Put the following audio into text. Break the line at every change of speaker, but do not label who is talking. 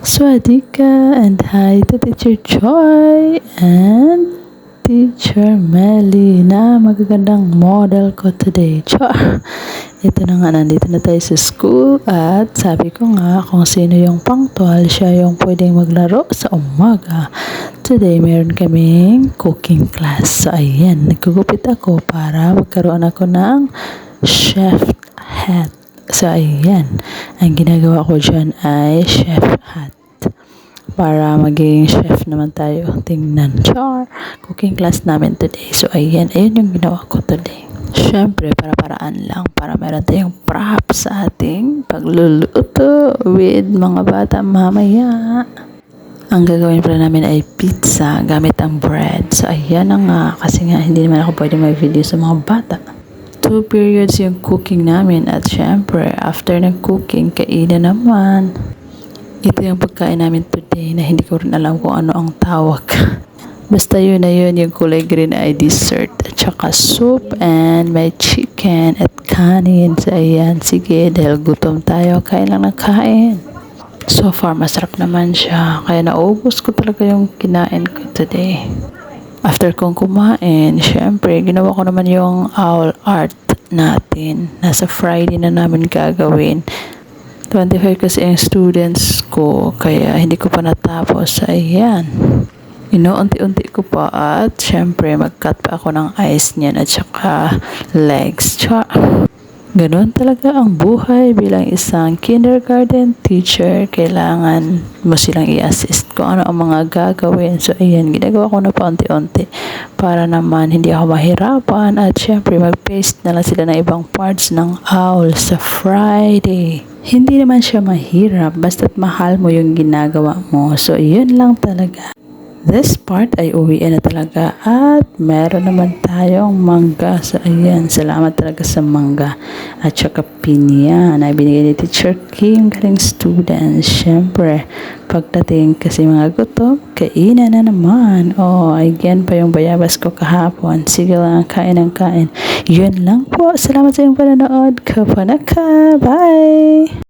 Swadika and hi to Teacher Joy and Teacher Melly na magagandang model ko today. Char! Ito na nga, nandito na tayo sa school at sabi ko nga kung sino yung punctual, siya yung pwedeng maglaro sa umaga. Today, meron kaming cooking class. So, ayan, nagkugupit ako para magkaroon ako ng chef hat. So, ayan. Ang ginagawa ko dyan ay chef hat. Para maging chef naman tayo. Tingnan. Char. Cooking class namin today. So, ayan. Ayan yung ginawa ko today. Siyempre, para paraan lang. Para meron tayong props sa ating pagluluto with mga bata mamaya. Ang gagawin pala namin ay pizza gamit ang bread. So, ayan na nga. Kasi nga, hindi naman ako pwede may video sa mga bata two periods yung cooking namin. At syempre after ng cooking kainan naman. Ito yung pagkain namin today na hindi ko rin alam kung ano ang tawag. Basta yun na yun yung kulay green ay dessert at saka soup and may chicken at kanin. So ayan sige dahil gutom tayo kain lang ng kain. So far masarap naman siya. Kaya naubos ko talaga yung kinain ko today After kong kumain, syempre, ginawa ko naman yung owl art natin. Nasa Friday na namin gagawin. 25 kasi ang students ko, kaya hindi ko pa natapos. Ayan. Ino-unti-unti ko pa at syempre mag-cut pa ako ng eyes niyan at saka legs. Char. Ganon talaga ang buhay bilang isang kindergarten teacher. Kailangan mo silang i-assist kung ano ang mga gagawin. So, ayan, ginagawa ko na paunti-unti para naman hindi ako mahirapan at syempre mag-paste na lang sila ng ibang parts ng owl sa Friday. Hindi naman siya mahirap basta't mahal mo yung ginagawa mo. So, yun lang talaga. This part ay uwi na talaga at meron naman tayong mangga. So ayan, salamat talaga sa mangga at saka pinya na binigay ni Teacher Kim galing students. Siyempre, pagdating kasi mga gutom, kainan na naman. Oh, again pa yung bayabas ko kahapon. Sige lang, kain ng kain. Yun lang po. Salamat sa iyong panonood. Kapanaka. Bye!